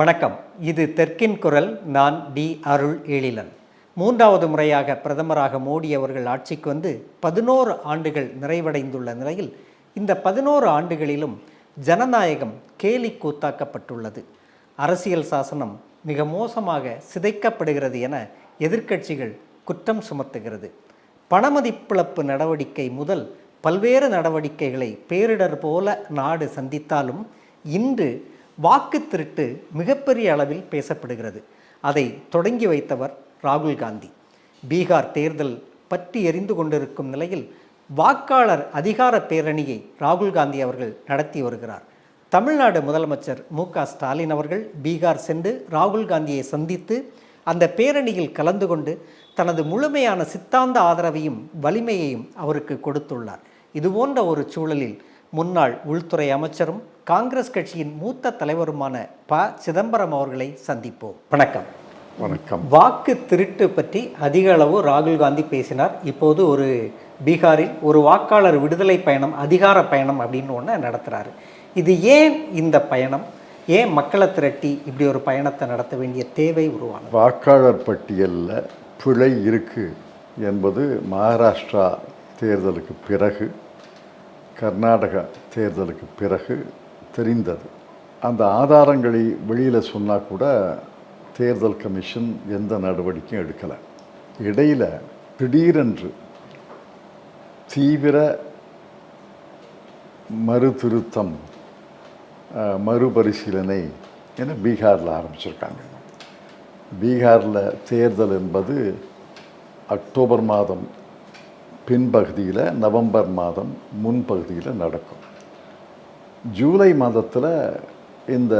வணக்கம். இது தெற்கின் குரல் நான் டி அருள் எழிலன். மூன்றாவது முறையாக பிரதமராக மோடி அவர்கள் ஆட்சிக்கு வந்து பதினோரு ஆண்டுகள் நிறைவடைந்துள்ள நிலையில் இந்த பதினோரு ஆண்டுகளிலும் ஜனநாயகம் கேலி கூத்தாக்கப்பட்டுள்ளது. அரசியல் சாசனம் மிக மோசமாக சிதைக்கப்படுகிறது என எதிர்க்கட்சிகள் குற்றம் சுமத்துகிறது. பணமதிப்பிழப்பு நடவடிக்கை முதல் பல்வேறு நடவடிக்கைகளை பேரிடர் போல நாடு சந்தித்தாலும் இன்று வாக்கு திருட்டு மிகப்பெரிய அளவில் பேசப்படுகிறது. அதை தொடங்கி வைத்தவர் ராகுல் காந்தி. பீகார் தேர்தல் பற்றி எரிந்து கொண்டிருக்கும் நிலையில் வாக்காளர் அதிகார பேரணியை ராகுல் காந்தி அவர்கள் நடத்தி வருகிறார். தமிழ்நாடு முதலமைச்சர் மு க ஸ்டாலின் அவர்கள் பீகார் சென்று ராகுல் காந்தியை சந்தித்து அந்த பேரணியில் கலந்து கொண்டு தனது முழுமையான சித்தாந்த ஆதரவையும் வலிமையையும் அவருக்கு கொடுத்துள்ளார். இதுபோன்ற ஒரு சூழலில் முன்னாள் உள்துறை அமைச்சரும் காங்கிரஸ் கட்சியின் மூத்த தலைவருமான ப. சிதம்பரம் அவர்களை சந்திப்போம். வணக்கம். வணக்கம். வாக்கு திருட்டு பற்றி அதிக அளவு ராகுல் காந்தி பேசினார். இப்போது ஒரு பீகாரில் ஒரு வாக்காளர் விடுதலை பயணம் அதிகார பயணம் அப்படின்னு ஒன்று நடத்துகிறாரு இது ஏன் இந்த பயணம்? ஏன் மக்களை திரட்டி இப்படி ஒரு பயணத்தை நடத்த வேண்டிய தேவை உருவானது? வாக்காளர் பட்டியலில் பிழை இருக்கு என்பது மகாராஷ்டிரா தேர்தலுக்கு பிறகு கர்நாடகா தேர்தலுக்கு பிறகு தெரிந்தது. அந்த ஆதாரங்களை வெளியில் சொன்னால் கூட தேர்தல் கமிஷன் எந்த நடவடிக்கையும் எடுக்கலை. இடையில் திடீரென்று தீவிர மறுதிருத்தம் மறுபரிசீலனை என பீகாரில் ஆரம்பிச்சிருக்காங்க. பீகாரில் தேர்தல் என்பது அக்டோபர் மாதம் பின்பகுதியில் நவம்பர் மாதம் முன்பகுதியில் நடக்கும். ஜூலை மாதத்தில் இந்த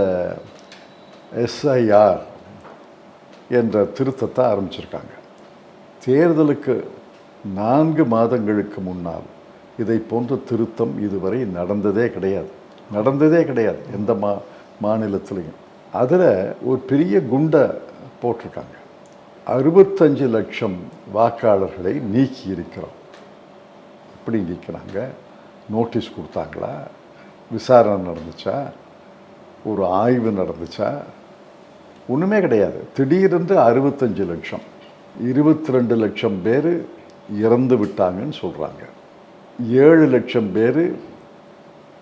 எஸ்ஐஆர் என்ற திருத்தத்தை ஆரம்பிச்சிருக்காங்க. தேர்தலுக்கு நான்கு மாதங்களுக்கு முன்னால் இதை போன்ற திருத்தம் இதுவரை நடந்ததே கிடையாது. நடந்ததே கிடையாது எந்த மா மாநிலத்திலையும். அதில் ஒரு பெரிய குண்டை போட்டிருக்காங்க. அறுபத்தஞ்சு லட்சம் வாக்காளர்களை நீக்கி இருக்கிறோம் எப்படி நீக்கினாங்க? நோட்டீஸ் கொடுத்தாங்களா? விசாரணை நடந்துச்சா? ஒரு ஆய்வு நடந்துச்சா? ஒன்றுமே கிடையாது. திடீரென்று அறுபத்தஞ்சு லட்சம் இருபத்தி ரெண்டு லட்சம் பேர் இறந்து விட்டாங்கன்னு சொல்கிறாங்க ஏழு லட்சம் பேர்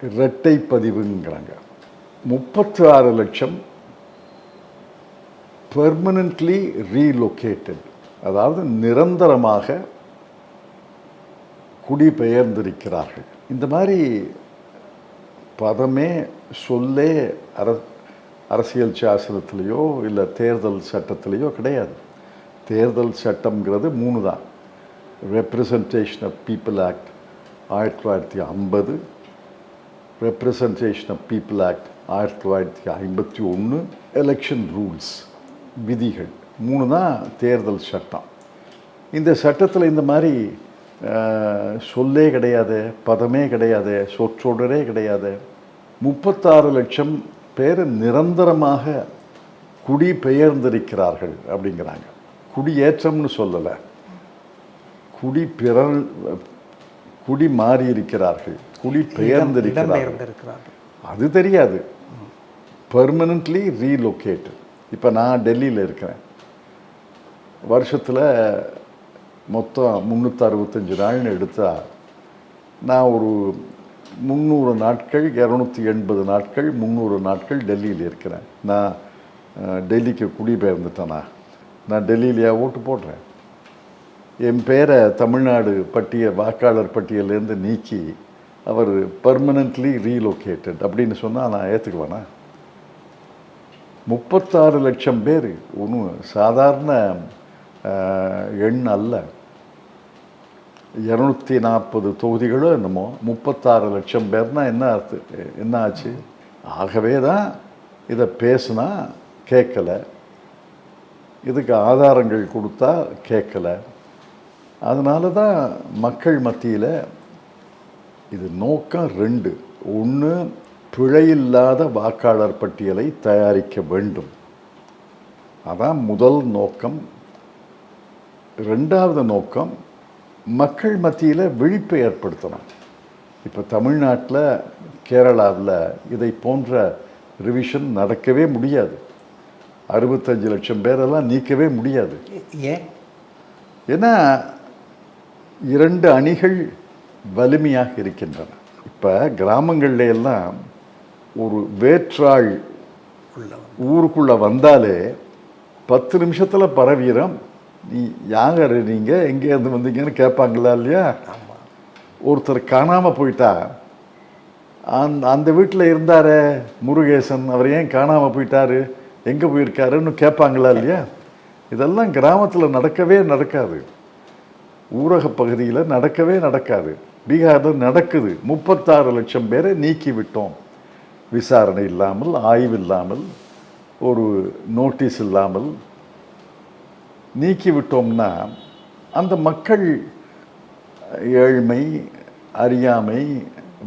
இரட்டை பதிவுங்கிறாங்க. முப்பத்தி ஆறு லட்சம் பெர்மனன்ட்லி ரீலொகேட்டட் அதாவது நிரந்தரமாக குடிபெயர்ந்திருக்கிறார்கள். இந்த மாதிரி பதமே சொல்லே அர அரசியல் சாசனத்திலேயோ இல்லை தேர்தல் சட்டத்திலேயோ கிடையாது. தேர்தல் சட்டம்ங்கிறது மூணு தான். ரெப்ரசன்டேஷன் ஆஃப் பீப்புள் ஆக்ட் ஆயிரத்தி தொள்ளாயிரத்தி ஐம்பது ரெப்ரசன்டேஷன் ஆஃப் பீப்புள் ஆக்ட் ஆயிரத்தி தொள்ளாயிரத்தி ஐம்பத்தி ஒன்று எலெக்ஷன் ரூல்ஸ் விதிகள். மூணு தான் தேர்தல் சட்டம். இந்த சட்டத்தில் இந்த மாதிரி சொல்லே கிடையாது பதமே கிடையாது சொற்றொடரே கிடையாது. முப்பத்தாறு லட்சம் பேர் நிரந்தரமாக குடிபெயர்ந்திருக்கிறார்கள் அப்படிங்கிறாங்க. குடியேற்றம்னு சொல்லலை. குடி பிறல் குடி மாறி இருக்கிறார்கள். குடி பெயர்ந்திருக்கிறார்கள். அது தெரியாது. பெர்மனன்ட்லி ரீலொகேட்டட் இப்போ நான் டெல்லியில் இருக்கிறேன். வருஷத்தில் மொத்தம் முந்நூற்றி அறுபத்தஞ்சு நாள்னு எடுத்தால் நான் ஒரு முந்நூறு நாட்கள் இரநூத்தி எண்பது நாட்கள் முந்நூறு நாட்கள் டெல்லியில் இருக்கிறேன். நான் டெல்லிக்கு குடிபெயர்ந்துட்டேனா? நான் டெல்லியிலையா ஓட்டு போடுறேன்? என் பேரை தமிழ்நாடு பட்டியல் வாக்காளர் பட்டியலேருந்து நீக்கி அவர் பர்மனன்ட்லி ரீலொகேட்டட் அப்படின்னு சொன்னால் நான் ஏற்றுக்குவேனா முப்பத்தாறு லட்சம் பேர் ஒன்றும் சாதாரண எண் அல்ல. இரநூத்தி நாற்பது தொகுதிகளோ என்னமோ முப்பத்தாறு லட்சம் பேர்னா என்ன அர்த்தம் என்ன ஆச்சு? ஆகவே தான் இதை பேசுனா கேட்கல. இதுக்கு ஆதாரங்கள் கொடுத்தா கேட்கல. அதனால தான் மக்கள் மத்தியில் இது நோக்கம் ரெண்டு. ஒன்று பிழையில்லாத வாக்காளர் பட்டியலை தயாரிக்க வேண்டும். அதான் முதல் நோக்கம். ரெண்டாவது நோக்கம் மக்கள் மத்தியில் விழிப்பை ஏற்படுத்தணும். இப்போ தமிழ்நாட்டில் கேரளாவில் இதை போன்ற ரிவிஷன் நடக்கவே முடியாது. அறுபத்தஞ்சு லட்சம் பேரெல்லாம் நீக்கவே முடியாது. ஏன் ஏன்னா இரண்டு அணிகள் வலிமையாக இருக்கின்றன. இப்போ கிராமங்கள்ல எல்லாம் ஒரு வேற்றாள் ஊருக்குள்ளே வந்தாலே பத்து நிமிஷத்தில் பரவீரம். நீ யார் நீங்கள் எங்கேருந்து வந்தீங்கன்னு கேட்பாங்களா இல்லையா? ஒருத்தர் காணாமல் போயிட்டா? அந்த அந்த வீட்டில் இருந்தாரே முருகேசன் அவர் ஏன் காணாமல் போயிட்டாரு? எங்கே போயிருக்காருன்னு கேட்பாங்களா இல்லையா? இதெல்லாம் கிராமத்தில் நடக்கவே நடக்காது. ஊரக பகுதியில் நடக்கவே நடக்காது. பீகாரில் நடக்குது. முப்பத்தாறு லட்சம் பேரை நீக்கி விட்டோம். விசாரணை இல்லாமல் ஆய்வு இல்லாமல் ஒரு நோட்டீஸ் இல்லாமல் நீக்கி விட்டோம்னா அந்த மக்கள் ஏழ்மை அறியாமை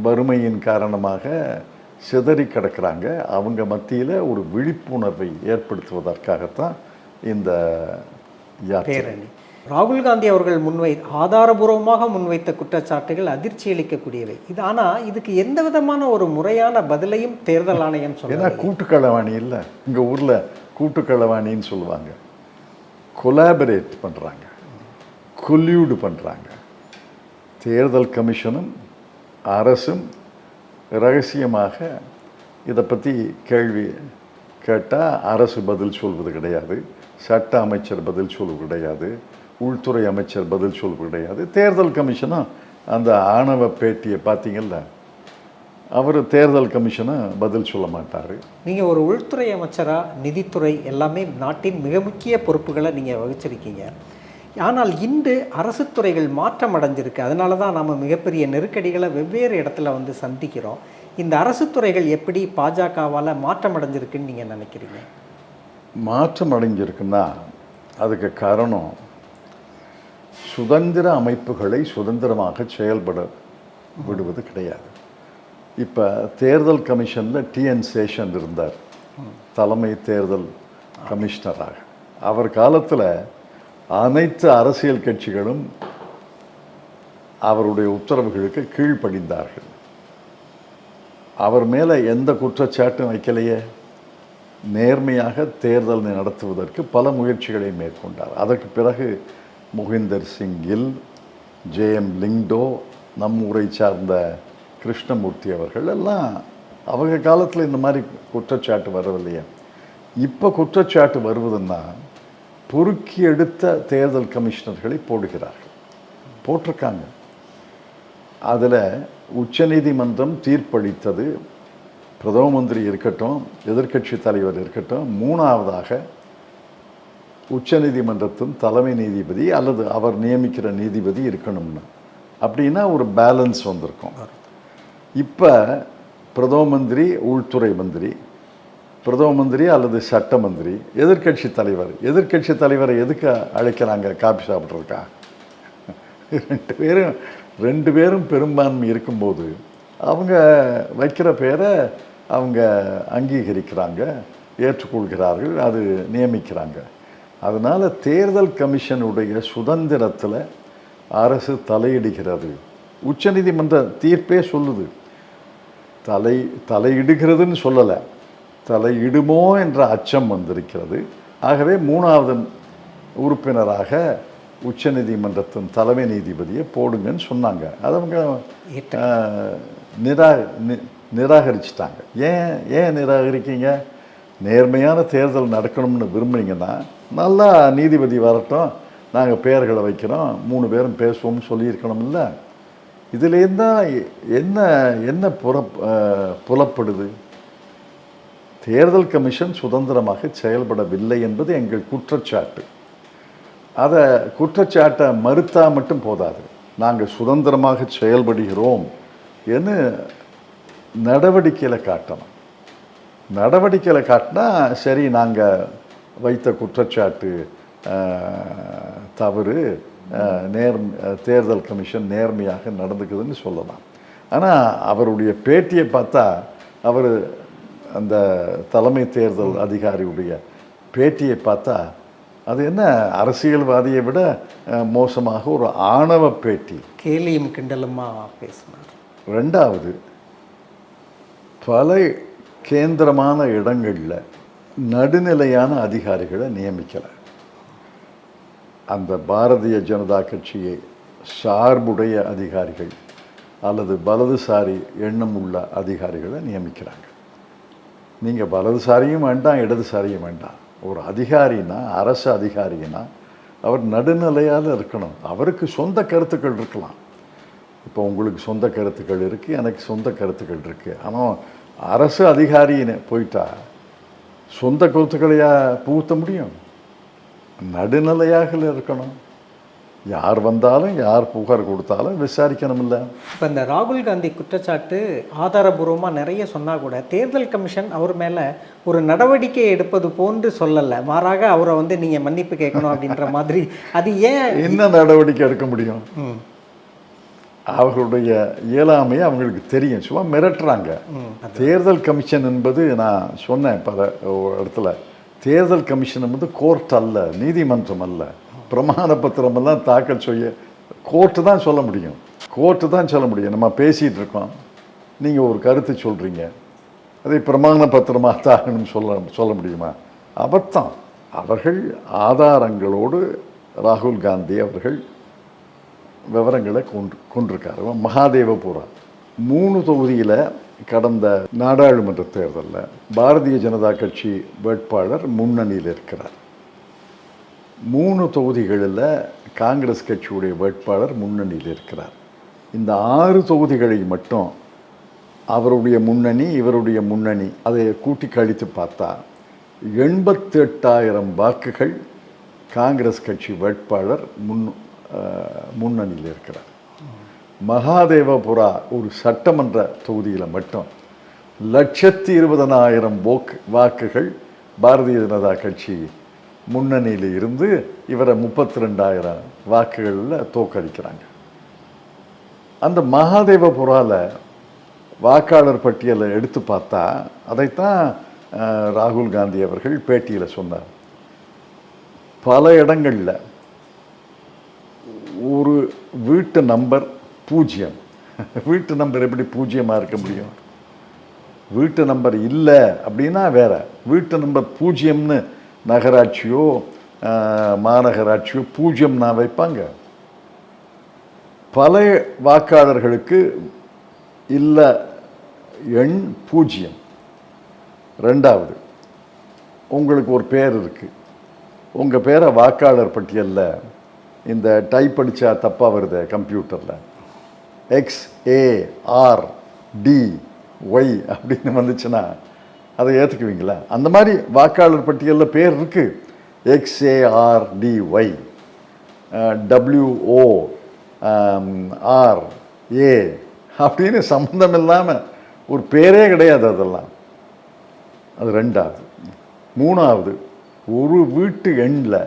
வறுமையின் காரணமாக சிதறி கிடக்கிறாங்க. அவங்க மத்தியில் ஒரு விழிப்புணர்வை ஏற்படுத்துவதற்காகத்தான் இந்த பேரணி. ராகுல் காந்தி அவர்கள் முன்வை ஆதாரபூர்வமாக முன்வைத்த குற்றச்சாட்டுகள் அதிர்ச்சி அளிக்கக்கூடியவை. இது ஆனா இதுக்கு எந்த விதமான ஒரு முறையான பதிலையும் தேர்தல் ஆணையம் ஏன்னா சொன்னாங்க கூட்டுக்களவாணி இல்லை. இங்கே ஊரில் கூட்டுக்களவாணின்னு சொல்லுவாங்க. கொலாபரேட் பண்ணுறாங்க கொல்யூடு பண்ணுறாங்க தேர்தல் கமிஷனும் அரசும் ரகசியமாக இதை பற்றி கேள்வி கேட்டால் அரசு பதில் சொல்வது கிடையாது சட்ட அமைச்சர் பதில் சொல்வது கிடையாது உள்துறை அமைச்சர் பதில் சொல்வது கிடையாது. தேர்தல் கமிஷனும் அந்த ஆணவ பேட்டியை பார்த்தீங்கல்ல அவர் தேர்தல் கமிஷனும் பதில் சொல்ல மாட்டார். நீங்க ஒரு உள்துறை அமைச்சரா நிதித்துறை எல்லாமே நாட்டின் மிக முக்கிய பொறுப்புகளை நீங்க வகிச்சிருக்கீங்க. ஆனால் இன்று அரசு துறைகள் மாற்றம் அடைஞ்சிருக்கு. அதனால தான் நம்ம மிகப்பெரிய நெருக்கடிகளை வெவ்வேறு இடத்துல வந்து சந்திக்கிறோம். இந்த அரசு துறைகள் எப்படி பாஜகவால் மாற்றம் அடைஞ்சிருக்குன்னு நீங்க நினைக்கிறீங்க? மாற்றம் அடைஞ்சிருக்குன்னா அதுக்கு காரணம் சுதந்திர அமைப்புகளை சுதந்திரமாக செயல்பட விடுவது கிடையாது. இப்போ தேர்தல் கமிஷனில் டிஎன் சேஷன் இருந்தார். தலைமை தேர்தல் கமிஷனராக. அவர் காலத்தில் அனைத்து அரசியல் கட்சிகளும் அவருடைய உத்தரவுகளுக்கு கீழ்ப்படிந்தார்கள். அவர் மேலே எந்த குற்றச்சாட்டும் வைக்கலையே. நேர்மையாக தேர்தல் நடத்துவதற்கு பல முயற்சிகளை மேற்கொண்டார். அதற்கு பிறகு முகிந்தர் சிங் கில் ஜேஎம் லிங்டோ நம் ஊரை சார்ந்த கிருஷ்ணமூர்த்தி அவர்கள் எல்லாம் அவங்க காலத்தில் இந்த மாதிரி குற்றச்சாட்டு வரவில்லையே. இப்போ குற்றச்சாட்டு வருவதுன்னா பொறுக்கி எடுத்த தேர்தல் கமிஷனர்களை போடுகிறார்கள். போட்டிருக்காங்க. அதில் உச்சநீதிமன்றம் தீர்ப்பளித்தது பிரதம மந்திரி இருக்கட்டும் எதிர்க்கட்சி தலைவர் இருக்கட்டும் மூணாவதாக உச்சநீதிமன்றத்தின் தலைமை நீதிபதி அல்லது அவர் நியமிக்கிற நீதிபதி இருக்கணும்னு. அப்படின்னா ஒரு பேலன்ஸ் வந்திருக்கும். இப்போ பிரதம மந்திரி உள்துறை மந்திரி பிரதம மந்திரி அல்லது சட்ட மந்திரி எதிர்க்கட்சி தலைவர் எதிர்க்கட்சி தலைவரை எதுக்கு அழைக்கிறாங்க? காபி சாப்பிட்றதுக்கா? ரெண்டு பேரும் ரெண்டு பேரும் பெரும்பான்மை இருக்கும்போது அவங்க வைக்கிற பேரை அவங்க அங்கீகரிக்கிறாங்க ஏற்றுக்கொள்கிறார்கள் அது நியமிக்கிறாங்க. அதனால் தேர்தல் கமிஷனுடைய சுதந்திரத்தில் அரசு தலையிடுகிறது. உச்சநீதிமன்ற தீர்ப்பே சொல்லுது. தலை தலையிடுகிறதுன்னு சொல்லலை. தலையிடுமோ என்ற அச்சம் வந்திருக்கிறது. ஆகவே மூணாவது உறுப்பினராக உச்சநீதிமன்றத்தின் தலைமை நீதிபதியை போடுங்கன்னு சொன்னாங்க. அது அவங்க நிரா நி- நிராகரிச்சிட்டாங்க. ஏன் ஏன் நிராகரிக்கீங்க? நேர்மையான தேர்தல் நடக்கணும்னு விரும்புனீங்கன்னா நல்லா நீதிபதி வரட்டும். நாங்கள் பெயர்களை வைக்கிறோம். மூணு பேரும் பேசுவோம்னு சொல்லியிருக்கணும்ல. இதுலேருந்து தான் என்ன என்ன புற புலப்படுது? தேர்தல் கமிஷன் சுதந்திரமாக செயல்படவில்லை என்பது எங்கள் குற்றச்சாட்டு. அதை குற்றச்சாட்டை மறுத்தா மட்டும் போதாது. நாங்கள் சுதந்திரமாக செயல்படுகிறோம் என்று நடவடிக்கையில் காட்டணும். நடவடிக்கையில் காட்டினா சரி நாங்கள் வைத்த குற்றச்சாட்டு தவறு. நேர் தேர்தல் கமிஷன் நேர்மையாக நடந்துக்குதுன்னு சொல்லலாம். ஆனால் அவருடைய பேட்டியை பார்த்தா அவர் அந்த தலைமை தேர்தல் அதிகாரியுடைய பேட்டியை பார்த்தா அது என்ன அரசியல்வாதியை விட மோசமாக ஒரு ஆணவ பேட்டி. கேலியும் கிண்டலுமா பேசினார். ரெண்டாவது பல கேந்திரமான இடங்களில் நடுநிலையான அதிகாரிகளை நியமிக்கலை. அந்த பாரதிய ஜனதா கட்சியை சார்புடைய அதிகாரிகள் அல்லது வலதுசாரி எண்ணம் உள்ள அதிகாரிகளை நியமிக்கிறாங்க. நீங்கள் வலதுசாரியும் வேண்டாம் இடதுசாரியும் வேண்டாம். ஒரு அதிகாரினா அரசு அதிகாரினா அவர் நடுநிலையால் இருக்கணும். அவருக்கு சொந்த கருத்துக்கள் இருக்கலாம். இப்போ உங்களுக்கு சொந்த கருத்துக்கள் இருக்குது எனக்கு சொந்த கருத்துக்கள் இருக்குது ஆனால் அரசு அதிகாரின்னு போயிட்டா சொந்த கருத்துக்களையா புகுத்த முடியும்? நடுநிலையாக இருக்கணும். யார் வந்தாலும் யார் புகார் கொடுத்தாலும் விசாரிக்கணும்ல. இப்போ இந்த ராகுல் காந்தி குற்றச்சாட்டு ஆதாரபூர்வமாக நிறைய சொன்னால் கூட தேர்தல் கமிஷன் அவர் மேலே ஒரு நடவடிக்கை எடுப்பது போன்று சொல்லலை. மாறாக அவரை வந்து நீங்கள் மன்னிப்பு கேட்கணும் அப்படின்ற மாதிரி. அது ஏன் என்ன நடவடிக்கை எடுக்க முடியும்? அவர்களுடைய இயலாமையை அவங்களுக்கு தெரியும். சும்மா மிரட்டுறாங்க. தேர்தல் கமிஷன் என்பது நான் சொன்னேன் பல இடத்துல. தேர்தல் கமிஷன் வந்து கோர்ட் அல்ல நீதிமன்றம் அல்ல. பிரமாண பத்திரம் எல்லாம் தாக்கல் செய்ய கோர்ட்டு தான் சொல்ல முடியும். கோர்ட்டு தான் சொல்ல முடியும். நம்ம பேசிகிட்டு இருக்கோம். நீங்கள் ஒரு கருத்து சொல்கிறீங்க அதை பிரமாண பத்திரமாக தாக்கணும் சொல்ல சொல்ல முடியுமா? அபத்தம். அவர்கள் ஆதாரங்களோடு ராகுல் காந்தி அவர்கள் விவரங்களை கொண்டு கொண்டிருக்காரு. மகாதேவபுரா மூணு தொகுதியில் கடந்த நாடாளுமன்ற தேர்தலில் பாரதிய ஜனதா கட்சி வேட்பாளர் முன்னணியில் இருக்கிறார். மூணு தொகுதிகளில் காங்கிரஸ் கட்சியுடைய வேட்பாளர் முன்னணியில் இருக்கிறார். இந்த ஆறு தொகுதிகளை மட்டும் அவருடைய முன்னணி இவருடைய முன்னணி அதை கூட்டி கழித்து பார்த்தா எண்பத்தெட்டாயிரம் வாக்குகள் காங்கிரஸ் கட்சி வேட்பாளர் முன் முன்னணியில் இருக்கிறார். மகாதேவபுரா ஒரு சட்டமன்ற தொகுதியில் மட்டும் லட்சத்தி இருபதனாயிரம் போக்கு வாக்குகள் பாரதிய ஜனதா கட்சி முன்னணியில் இருந்து இவரை முப்பத்தி ரெண்டாயிரம் வாக்குகளில் தோக்கடிக்கிறாங்க அந்த மகாதேவபுராவில் வாக்காளர் பட்டியலை எடுத்து பார்த்தா அதைத்தான் ராகுல் காந்தி அவர்கள் பேட்டியில் சொன்னார். பல இடங்களில் ஒரு வீட்டு நம்பர் பூஜ்ஜியம் வீட்டு நம்பர் எப்படி பூஜ்ஜியமாக இருக்க முடியும்? வீட்டு நம்பர் இல்லை அப்படின்னா வேற. வீட்டு நம்பர் பூஜ்ஜியம்னு நகராட்சியோ மாநகராட்சியோ பூஜ்ஜியம்னா வைப்பாங்க. பல வாக்காளர்களுக்கு இல்லை எண் பூஜ்ஜியம் ரெண்டாவது உங்களுக்கு ஒரு பேர் இருக்குது உங்கள் பேரை வாக்காளர் பட்டியலில். இந்த டைப் அடித்தா தப்பாக வருது கம்ப்யூட்டரில். X A R T Y அப்படின்னு வந்துச்சுன்னா அதை ஏற்றுக்குவீங்களா அந்த மாதிரி வாக்காளர் பட்டியலில் பேர் இருக்குது X A R T Y W O R A அப்படின்னு சம்மந்தம் இல்லாமல் ஒரு பேரே கிடையாது அதெல்லாம். அது ரெண்டாவது. மூணாவது ஒரு வீட்டு எண்ணில்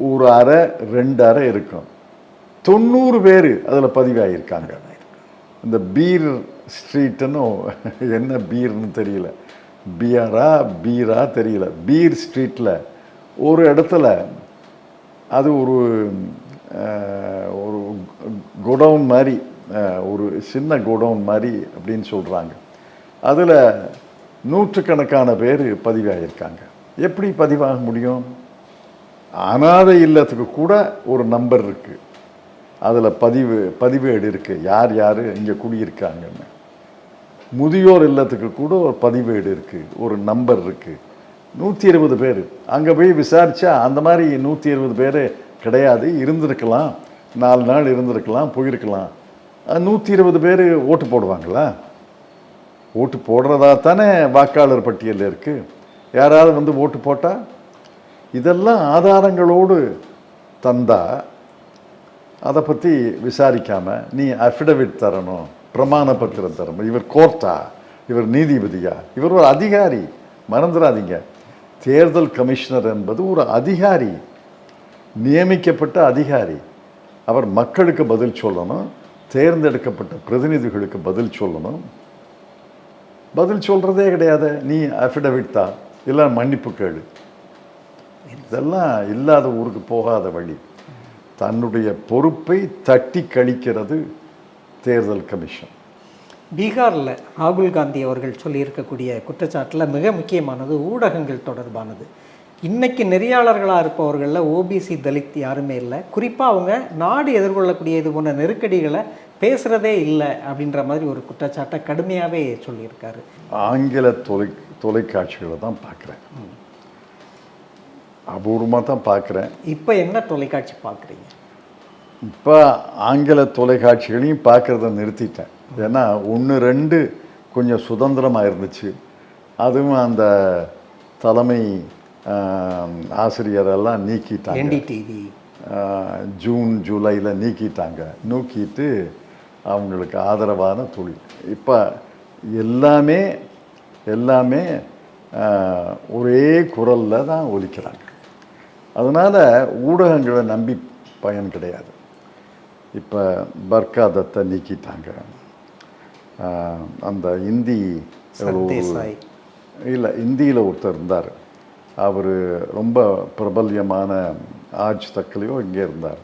ஒரு அறை ரெண்டு அறை இருக்கும். தொண்ணூறு பேர் அதில் பதிவாகியிருக்காங்க இந்த பீர் ஸ்ட்ரீட்டுன்னு என்ன பீர்னு தெரியல. பியரா பீரா தெரியல. பீர் ஸ்ட்ரீட்டில் ஒரு இடத்துல அது ஒரு ஒரு குடவுன் மாதிரி ஒரு சின்ன குடவுன் மாதிரி அப்படின்னு சொல்கிறாங்க அதில் நூற்றுக்கணக்கான பேர் பதிவாகியிருக்காங்க எப்படி பதிவாக முடியும்? அனாதை இல்லத்துக்கு கூட ஒரு நம்பர் இருக்குது அதில் பதிவு பதிவேடு இருக்குது யார் யார் இங்கே குடியிருக்காங்கன்னு. முதியோர் இல்லத்துக்கு கூட ஒரு பதிவேடு இருக்குது ஒரு நம்பர் இருக்குது நூற்றி இருபது பேர். அங்கே போய் விசாரித்தா அந்த மாதிரி நூற்றி இருபது பேர் கிடையாது. இருந்திருக்கலாம். நாலு நாள் இருந்திருக்கலாம் போயிருக்கலாம். நூற்றி இருபது பேர் ஓட்டு போடுவாங்களா? ஓட்டு போடுறதா தானே வாக்காளர் பட்டியலில் இருக்குது யாராவது வந்து ஓட்டு போட்டால் இதெல்லாம் ஆதாரங்களோடு தந்தால் அதை பற்றி விசாரிக்காமல் நீ அஃபிடவிட் தரணும் பிரமாண பத்திரம் தரணும். இவர் கோர்ட்டா? இவர் நீதிபதியா? இவர் ஒரு அதிகாரி. மறந்துடாதீங்க தேர்தல் கமிஷனர் என்பது ஒரு அதிகாரி. நியமிக்கப்பட்ட அதிகாரி. அவர் மக்களுக்கு பதில் சொல்லணும் தேர்ந்தெடுக்கப்பட்ட பிரதிநிதிகளுக்கு பதில் சொல்லணும். பதில் சொல்கிறதே கிடையாது. நீ அஃபிடவிட் தா? இல்லை மன்னிப்பு கேளு. இதெல்லாம் இல்லாத ஊருக்கு போகாத வழி. தன்னுடைய பொறுப்பை தட்டி கழிக்கிறது தேர்தல் கமிஷன். பீகாரில் ராகுல் காந்தி அவர்கள் சொல்லியிருக்கக்கூடிய குற்றச்சாட்டில் மிக முக்கியமானது ஊடகங்கள் தொடர்பானது. இன்னைக்கு நெறியாளர்களாக இருப்பவர்களில் ஓபிசி தலித் யாருமே இல்லை. குறிப்பாக அவங்க நாடு எதிர்கொள்ளக்கூடிய இது போன்ற நெருக்கடிகளை பேசுகிறதே இல்லை அப்படின்ற மாதிரி ஒரு குற்றச்சாட்டை கடுமையாகவே சொல்லியிருக்காரு. ஆங்கில தொலை தொலைக்காட்சிகளை தான் பார்க்குறேன். அபூர்வமாக தான் பார்க்குறேன். இப்போ என்ன தொலைக்காட்சி பார்க்குறீங்க? இப்போ ஆங்கில தொலைக்காட்சிகளையும் பார்க்குறத நிறுத்திட்டேன். ஏன்னா ஒன்று ரெண்டு கொஞ்சம் சுதந்திரமாக இருந்துச்சு. அதுவும் அந்த தலைமை ஆசிரியரெல்லாம் நீக்கிட்டாங்க. என்டிடிவி. ஜூன் ஜூலையில் நீக்கிட்டாங்க. நூக்கிட்டு அவங்களுக்கு ஆதரவான தொழில். இப்போ எல்லாமே எல்லாமே ஒரே குரலில் தான் ஒலிக்கிறாங்க. அதனால் ஊடகங்களை நம்பி பயன் கிடையாது. இப்போ பர்கா தத்தை நீக்கிட்டாங்க. அந்த இந்தி இல்லை இந்தியில் ஒருத்தர் இருந்தார். அவர் ரொம்ப பிரபல்யமான ஆஜ் தக்கலையோ இங்கே இருந்தார்.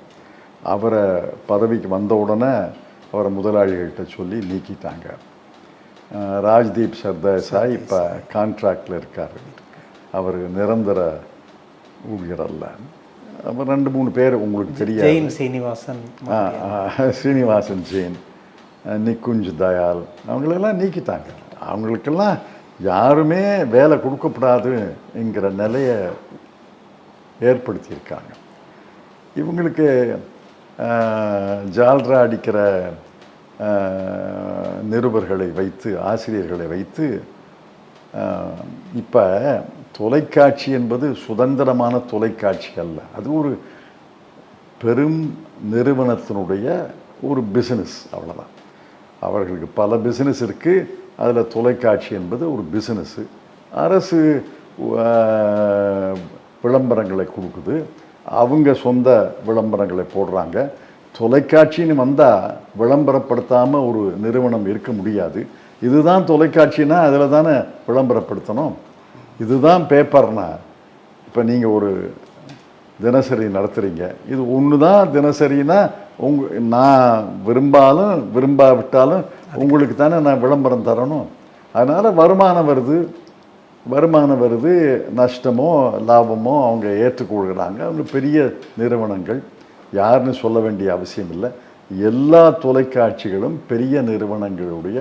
அவரை பதவிக்கு வந்த உடனே அவரை முதலாளிகள்கிட்ட சொல்லி நீக்கிட்டாங்க. ராஜ்தீப் சர்தேசாய் இப்போ கான்ட்ராக்டில் இருக்கார். அவர் நிரந்தர ஊழியர் அல்ல அப்புறம் ரெண்டு மூணு பேர் உங்களுக்கு தெரியாது. ஜெயின் சீனிவாசன் ஸ்ரீனிவாசன் ஜெயின் நிக்குஞ்ச் தயாள். அவங்களெல்லாம் நீக்கிட்டாங்க. அவங்களுக்கெல்லாம் யாருமே வேலை கொடுக்கப்படாதுங்கிற நிலையை ஏற்படுத்தியிருக்காங்க. இவங்களுக்கு ஜால்ரா அடிக்கிற நிருபர்களை வைத்து ஆசிரியர்களை வைத்து இப்போ தொலைக்காட்சி என்பது சுதந்திரமான தொலைக்காட்சி அல்ல. அது ஒரு பெரும் நிறுவனத்தினுடைய ஒரு பிஸ்னஸ் அவ்வளோதான் அவர்களுக்கு பல பிஸ்னஸ் இருக்குது அதில் தொலைக்காட்சி என்பது ஒரு பிஸ்னஸ்ஸு அரசு விளம்பரங்களை கொடுக்குது. அவங்க சொந்த விளம்பரங்களை போடுறாங்க. தொலைக்காட்சின்னு வந்தால் விளம்பரப்படுத்தாமல் ஒரு நிறுவனம் இருக்க முடியாது. இதுதான் தொலைக்காட்சினா அதில் தானே விளம்பரப்படுத்தணும்? இதுதான் பேப்பர்னா. இப்போ நீங்கள் ஒரு தினசரி நடத்துகிறீங்க இது ஒன்று தான் தினசரினா உங்க நான் விரும்பாலும் விரும்பாவிட்டாலும் உங்களுக்கு தானே நான் விளம்பரம் தரணும். அதனால் வருமானம் வருது. வருமானம் வருது நஷ்டமோ லாபமோ அவங்க ஏற்றுக்கொள்கிறாங்க. அவங்க பெரிய நிறுவனங்கள். யாருன்னு சொல்ல வேண்டிய அவசியம் இல்லை. எல்லா தொலைக்காட்சிகளும் பெரிய நிறுவனங்களுடைய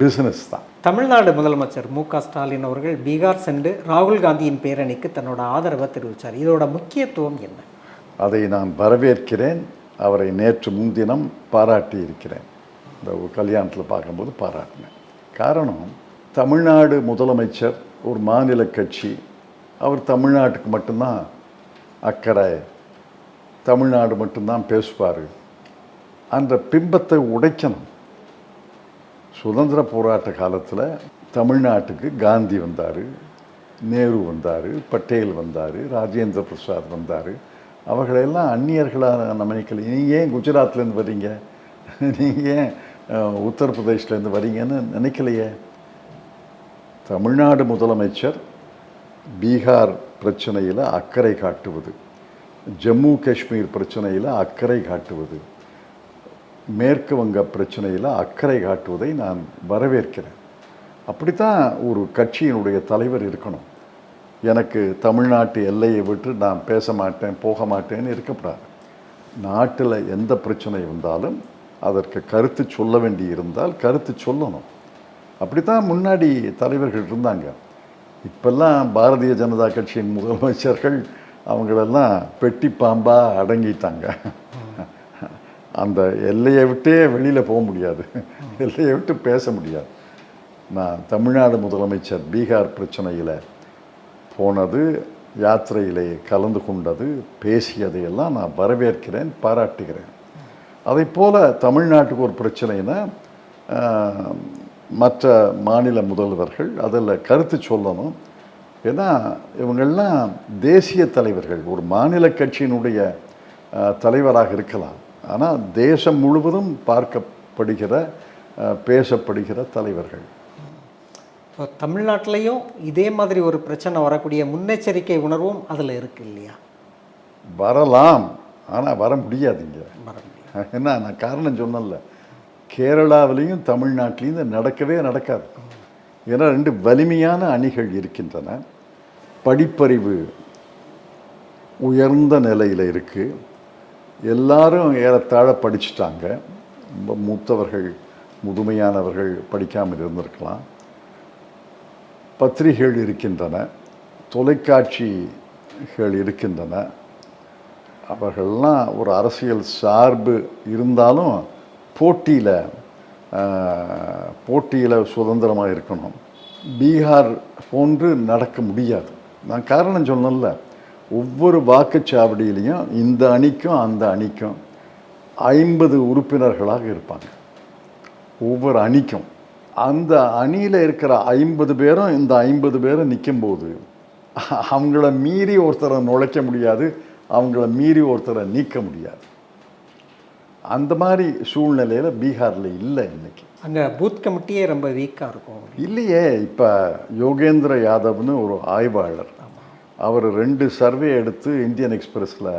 பிஸ்னஸ் தான். தமிழ்நாடு முதலமைச்சர் மு க ஸ்டாலின் அவர்கள் பீகார் சென்று ராகுல் காந்தியின் பேரணிக்கு தன்னோட ஆதரவை தெரிவித்தார் இதோட முக்கியத்துவம் என்ன? அதை நான் வரவேற்கிறேன். அவரை நேற்று முன்தினம் பாராட்டி இருக்கிறேன். இந்த ஒரு கல்யாணத்தில் பார்க்கும்போது பாராட்டினேன். காரணம் தமிழ்நாடு முதலமைச்சர் ஒரு மாநில கட்சி. அவர் தமிழ்நாட்டுக்கு மட்டும்தான் அக்கறை. தமிழ்நாடு மட்டும்தான் பேசுவார். அந்த பிம்பத்தை உடைக்கணும். சுதந்திர போராட்ட காலத்தில் தமிழ்நாட்டுக்கு காந்தி வந்தார் நேரு வந்தார் பட்டேல் வந்தார் ராஜேந்திர பிரசாத் வந்தார். அவர்களெல்லாம் அந்நியர்களாக நினைக்கல நீங்கள் ஏன் குஜராத்லேருந்து வரீங்க? நீங்கள் ஏன் உத்தரப்பிரதேஷ்லேருந்து வரீங்கன்னு நினைக்கலையே? தமிழ்நாடு முதலமைச்சர் பீகார் பிரச்சனையில் அக்கறை காட்டுவது ஜம்மு காஷ்மீர் பிரச்சனையில் அக்கறை காட்டுவது மேற்கு வங்க பிரச்சனையில் அக்கறை காட்டுவதை நான் வரவேற்கிறேன். அப்படித்தான் ஒரு கட்சியினுடைய தலைவர் இருக்கணும். எனக்கு தமிழ்நாட்டு எல்லையை விட்டு நான் பேச மாட்டேன் போக மாட்டேன்னு இருக்கக்கூடாது. நாட்டில் எந்த பிரச்சனை வந்தாலும் அதற்கு கருத்து சொல்ல வேண்டி இருந்தால் கருத்து சொல்லணும். அப்படித்தான் முன்னாடி தலைவர்கள் இருந்தாங்க. இப்பெல்லாம் பாரதிய ஜனதா கட்சியின் முதலமைச்சர்கள் அவங்களெல்லாம் பெட்டி பாம்பாக அடங்கிட்டாங்க. அந்த எல்லையை விட்டே வெளியில் போக முடியாது. எல்லையை விட்டு பேச முடியாது. நான் தமிழ்நாடு முதலமைச்சர் பீகார் பிரச்சனையில் போனது யாத்திரையிலே கலந்து கொண்டது பேசியதையெல்லாம் நான் வரவேற்கிறேன் பாராட்டுகிறேன். அதைப் போல் தமிழ்நாட்டுக்கு ஒரு பிரச்சனைனா மற்ற மாநில முதல்வர்கள் அதில் கருத்து சொல்லணும். ஏன்னா இவங்கெல்லாம் தேசிய தலைவர்கள். ஒரு மாநில கட்சியினுடைய தலைவராக இருக்கலாம். ஆனால் தேசம் முழுவதும் பார்க்கப்படுகிற பேசப்படுகிற தலைவர்கள். இப்போ தமிழ்நாட்டிலையும் இதே மாதிரி ஒரு பிரச்சனை வரக்கூடிய முன்னெச்சரிக்கை உணர்வும் அதில் இருக்கு இல்லையா? வரலாம். ஆனால் வர முடியாதுங்க என்ன நான் காரணம் சொன்னேன்ல. கேரளாவிலையும் தமிழ்நாட்டிலையும் இது நடக்கவே நடக்காது. ஏன்னா ரெண்டு வலிமையான அணிகள் இருக்கின்றன. படிப்பறிவு உயர்ந்த நிலையில் இருக்குது எல்லாரும் ஏறத்தாழ படிச்சிட்டாங்க. ரொம்ப மூத்தவர்கள் முதுமையானவர்கள் படிக்காமல் இருந்திருக்கலாம். பத்திரிகைகள் இருக்கின்றன தொலைக்காட்சிகள் இருக்கின்றன. அவர்கள்லாம் ஒரு அரசியல் சார்பு இருந்தாலும் போட்டியில் போட்டியில் சுதந்திரமாக இருக்கணும். பீகார் போன்று நடக்க முடியாது. நான் காரணம் சொன்னல ஒவ்வொரு வாக்குச்சாவடியிலையும் இந்த அணிக்கும் அந்த அணிக்கும் ஐம்பது உறுப்பினர்களாக இருப்பாங்க. ஒவ்வொரு அணிக்கும். அந்த அணியில் இருக்கிற ஐம்பது பேரும் இந்த ஐம்பது பேரும் நிற்கும்போது அவங்கள மீறி ஒருத்தரை நுழைக்க முடியாது அவங்கள மீறி ஒருத்தரை நீக்க முடியாது. அந்த மாதிரி சூழ்நிலையில் பீகாரில் இல்லை இன்னைக்கு. அங்கே பூத் கமிட்டியே ரொம்ப வீக்காக இருக்கும். இல்லையே இப்போ யோகேந்திர யாதவ்னு ஒரு ஆய்வாளர். அவர் ரெண்டு சர்வே எடுத்து இந்தியன் எக்ஸ்பிரஸில்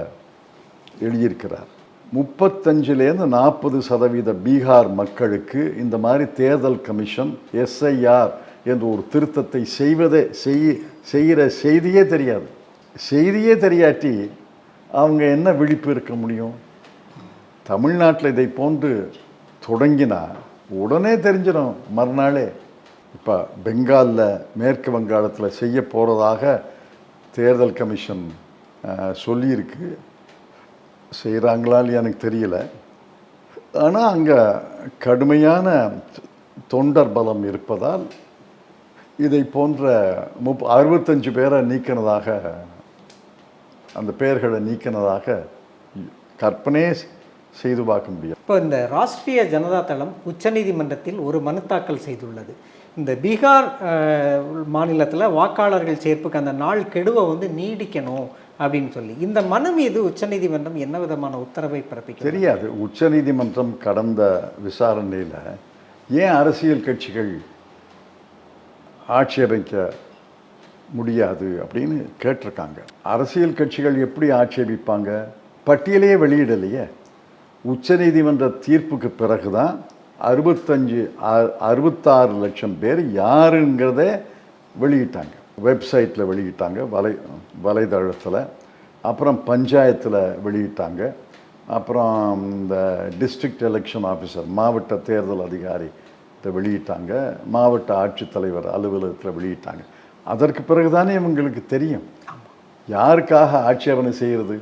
எழுதியிருக்கிறார். முப்பத்தஞ்சுலேருந்து நாற்பது சதவீத பீகார் மக்களுக்கு இந்த மாதிரி தேர்தல் கமிஷன் எஸ்ஐஆர் என்ற ஒரு திருத்தத்தை செய்வதே செய் செய்கிற செய்தியே தெரியாது. செய்தியே தெரியாட்டி அவங்க என்ன விழிப்பு இருக்க முடியும்? தமிழ்நாட்டில் இதை போன்று தொடங்கினா உடனே தெரிஞ்சிடும் மறுநாளே. இப்போ பெங்காலில் மேற்கு வங்காளத்தில் செய்ய போகிறதாக தேர்தல் கமிஷன் சொல்லியிருக்கு. செய்கிறாங்களான்னு எனக்கு தெரியல. ஆனால் அங்கே கடுமையான தொண்டர் பலம் இருப்பதால் இதை போன்ற முப் அறுபத்தஞ்சு பேரை நீக்கினதாக அந்த பெயர்களை நீக்கினதாக கற்பனையே செய்து பார்க்க முடியாது இப்போ இந்த ராஷ்ட்ரிய ஜனதா தளம் உச்சநீதிமன்றத்தில் ஒரு மனு தாக்கல் செய்துள்ளது. இந்த பீகார் மாநிலத்தில் வாக்காளர்கள் சேர்ப்புக்கு அந்த நாள் கெடுவை வந்து நீடிக்கணும் அப்படின்னு சொல்லி. இந்த மனு மீது உச்சநீதிமன்றம் என்ன விதமான உத்தரவை பிறப்பிக்க தெரியாது. உச்சநீதிமன்றம் கடந்த விசாரணையில் ஏன் அரசியல் கட்சிகள் ஆட்சேபிக்க முடியாது அப்படின்னு கேட்டிருக்காங்க. அரசியல் கட்சிகள் எப்படி ஆட்சேபிப்பாங்க? பட்டியலையே வெளியிடலையே. உச்சநீதிமன்ற தீர்ப்புக்கு பிறகு தான் அறுபத்தஞ்சு அ- அறுபத்தாறு லட்சம் பேர் யாருங்கிறதே வெளியிட்டாங்க. வெப்சைட்டில் வெளியிட்டாங்க வலை வலைதளத்தில். அப்புறம் பஞ்சாயத்தில் வெளியிட்டாங்க. அப்புறம் இந்த டிஸ்ட்ரிக்ட் எலெக்ஷன் ஆஃபீஸர் மாவட்ட தேர்தல் அதிகாரி வெளியிட்டாங்க. மாவட்ட ஆட்சித்தலைவர் அலுவலகத்தில் வெளியிட்டாங்க. அதற்கு பிறகு தானே இவங்களுக்கு தெரியும். யாருக்காக ஆட்சேபனை செய்கிறது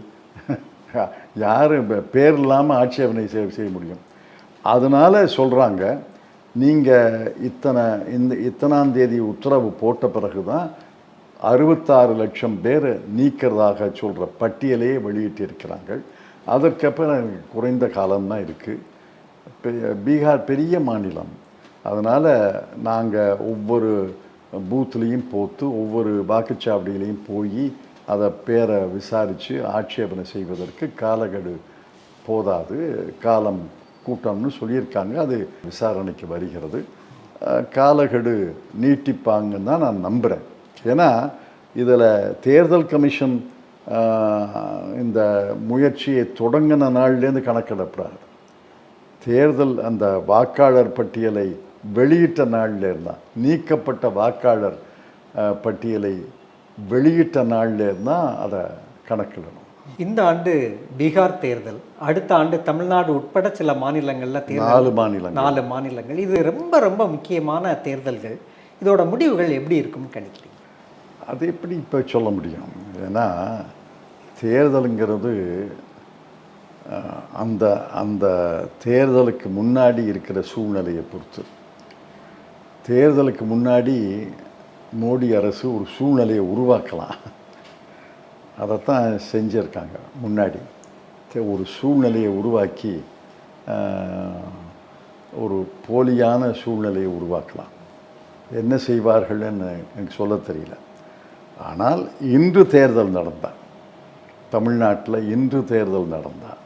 யார் பேர் இல்லாமல் ஆட்சேபனை செய்ய செய்ய முடியும்? அதனால் சொல்கிறாங்க நீங்கள் இத்தனை இந்த இத்தனாம் தேதி உத்தரவு போட்ட பிறகு தான் அறுபத்தாறு லட்சம் பேர் நீக்கிறதாக சொல்கிற பட்டியலையே வெளியிட்டிருக்கிறாங்க. அதற்கப்புறம் குறைந்த காலம்தான் இருக்குது பீகார் பெரிய மாநிலம். அதனால் நாங்கள் ஒவ்வொரு பூத்துலேயும் போத்து ஒவ்வொரு வாக்குச்சாவடியிலையும் போய் அதை பேரை விசாரித்து ஆட்சேபனை செய்வதற்கு காலகெடு போதாது. காலம் கூட்டம்னு சொல்லியிருக்காங்க. அது விசாரணைக்கு வருகிறது. காலகெடு நீட்டிப்பாங்கன்னு தான் நான் நம்புகிறேன் ஏன்னா இதில் தேர்தல் கமிஷன் இந்த முயற்சியை தொடங்கின நாள்லேருந்து கணக்கிடப்படாது. தேர்தல் அந்த வாக்காளர் பட்டியலை வெளியிட்ட நாளில் நீக்கப்பட்ட வாக்காளர் பட்டியலை வெளியிட்ட நாளில் அதை கணக்கிடணும். இந்த ஆண்டு பீகார் தேர்தல் அடுத்த ஆண்டு தமிழ்நாடு உட்பட சில மாநிலங்களில் தேர்தல். நாலு மாநிலங்கள். நாலு மாநிலங்கள். இது ரொம்ப ரொம்ப முக்கியமான தேர்தல்கள். இதோட முடிவுகள் எப்படி இருக்கும்னு கணிக்கிறீங்க? அது எப்படி இப்போ சொல்ல முடியும்? ஏன்னா தேர்தலுங்கிறது அந்த அந்த தேர்தலுக்கு முன்னாடி இருக்கிற சூழ்நிலையை பொறுத்து. தேர்தலுக்கு முன்னாடி மோடி அரசு ஒரு சூழ்நிலையை உருவாக்கலாம். அதைத்தான் செஞ்சுருக்காங்க. முன்னாடி ஒரு சூழ்நிலையை உருவாக்கி ஒரு போலியான சூழ்நிலையை உருவாக்கலாம். என்ன செய்வார்கள்னு எனக்கு சொல்ல தெரியல. ஆனால் இன்று தேர்தல் நடந்தால் தமிழ்நாட்டில் இன்று தேர்தல் நடந்தால்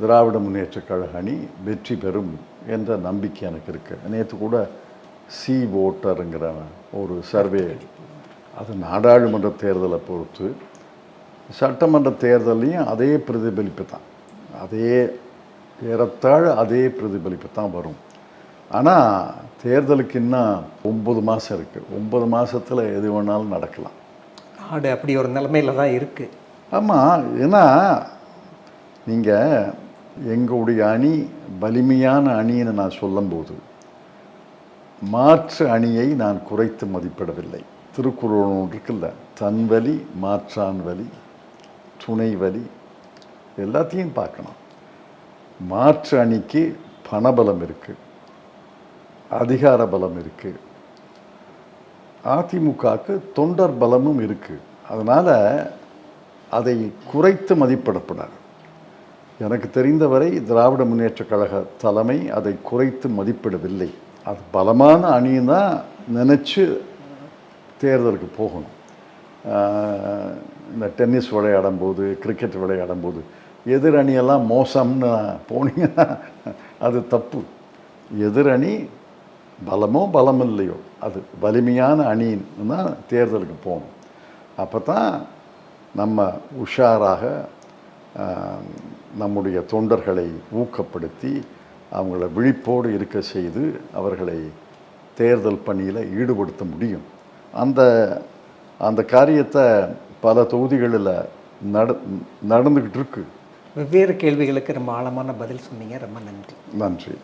திராவிட முன்னேற்ற கழக அணி வெற்றி பெறும் என்ற நம்பிக்கை எனக்கு இருக்குது நேற்று கூட சி ஓட்டருங்கிற ஒரு சர்வே அது நாடாளுமன்ற தேர்தலை பொறுத்து சட்டமன்ற தேர்தலையும் அதே பிரதிபலிப்பு தான். அதே ஏறத்தாழ அதே பிரதிபலிப்பு தான் வரும். ஆனால் தேர்தலுக்கு இன்னும் ஒம்பது மாதம் இருக்குது ஒம்பது மாதத்தில் எது வேணாலும் நடக்கலாம். நாடு அப்படி ஒரு நிலைமையில தான் இருக்குது ஆமாம் ஏன்னா நீங்கள் எங்களுடைய அணி வலிமையான அணின்னு நான் சொல்லும்போது மாற்று அணியை நான் குறைத்து மதிப்பிடவில்லை. திருக்குறள் ஒன்று இருக்குல்ல தன்வலி மாற்றான் வலி. துணை வலி எல்லாத்தையும் பார்க்கணும். மாற்று அணிக்கு பணபலம் இருக்குது அதிகார பலம் இருக்குது அதிமுகவுக்கு தொண்டர் பலமும் இருக்குது அதனால் அதை குறைத்து மதிப்பிடப்படாது. எனக்கு தெரிந்தவரை திராவிட முன்னேற்றக் கழக தலைமை அதை குறைத்து மதிப்பிடவில்லை. அது பலமான அணின்னு தான் நினச்சி தேர்தலுக்கு போகணும். இந்த டென்னிஸ் விளையாடும் போது கிரிக்கெட் விளையாடும் போது எதிர் அணியெல்லாம் மோசம்னு போனீங்கன்னா அது தப்பு. எதிரணி பலமோ பலம் இல்லையோ அது வலிமையான அணின்னு தான் தேர்தலுக்கு போகணும். அப்போ தான் நம்ம உஷாராக நம்முடைய தொண்டர்களை ஊக்கப்படுத்தி அவங்கள விழிப்போடு இருக்க செய்து அவர்களை தேர்தல் பணியில் ஈடுபடுத்த முடியும். அந்த அந்த காரியத்தை பல தொகுதிகளில் நட நடந்துக்கிட்டு இருக்கு. வெவ்வேறு கேள்விகளுக்கு ரொம்ப ஆழமான பதில் சொன்னீங்க. ரொம்ப நன்றி. நன்றி.